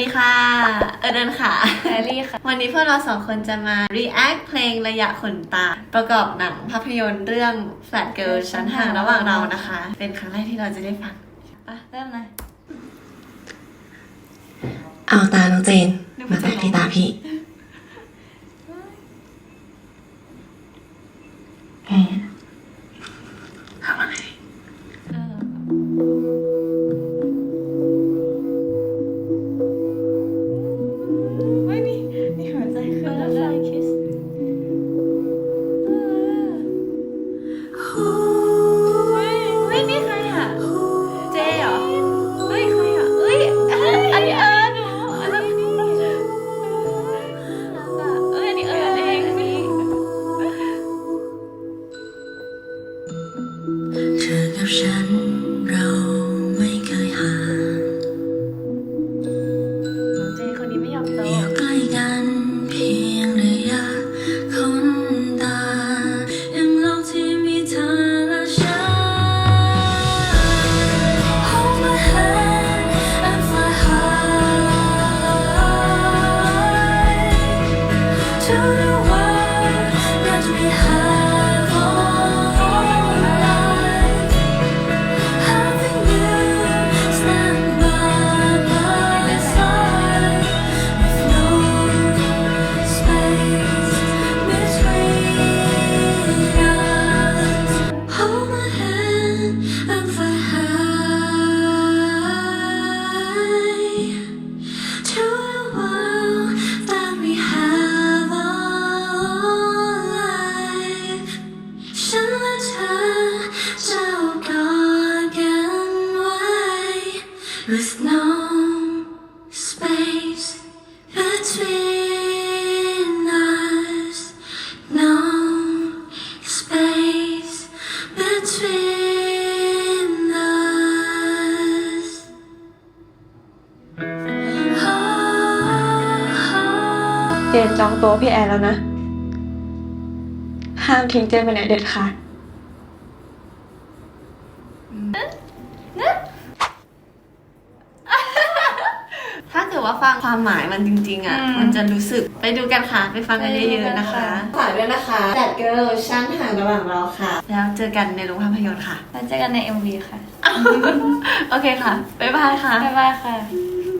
ดีค่ะ เออเดินค่ะแฮร์รี่ค่ะ วันนี้พวกเราสองคนจะมา react เพลงระยะขนตา ประกอบหนังภาพยนตร์เรื่อง Flat Girl ชั้นห่างระหว่างเรานะคะ เป็นครั้งแรกที่เราจะได้ฟังปะเริ่มเลย เอาตาน้องเจน มาแตะที่ตาพี่แค่ท ฉันเราไม่เคยห่างน้องเจนคนนี้ไม่ยอมโตอยู่ใกล้กันเพียงระยะคนตายังโลกที่มีเธอและฉัน Hold my hand and fly high to the world that we have with no space between us no space between us เจนจองโต๊ะพี่แอนแล้วนะ ห้ามทิ้งเจนไปไหนเด็ดขาดถ้าเกิดว่าฟังความหมายมันจริง ๆอะมันจะรู้สึกไปดูกันค่ะ ไปฟังกันเยอะๆนะคะ ฝากด้วยนะคะ Flat Girl ชั้นห่างระหว่างเราค่ะ แล้วเจอกันในโรงภาพยนตร์ค่ะ แล้วเจอกันใน MV ค่ะ โอเคค่ะ บ๊ายบายค่ะ บ๊ายบายค่ะ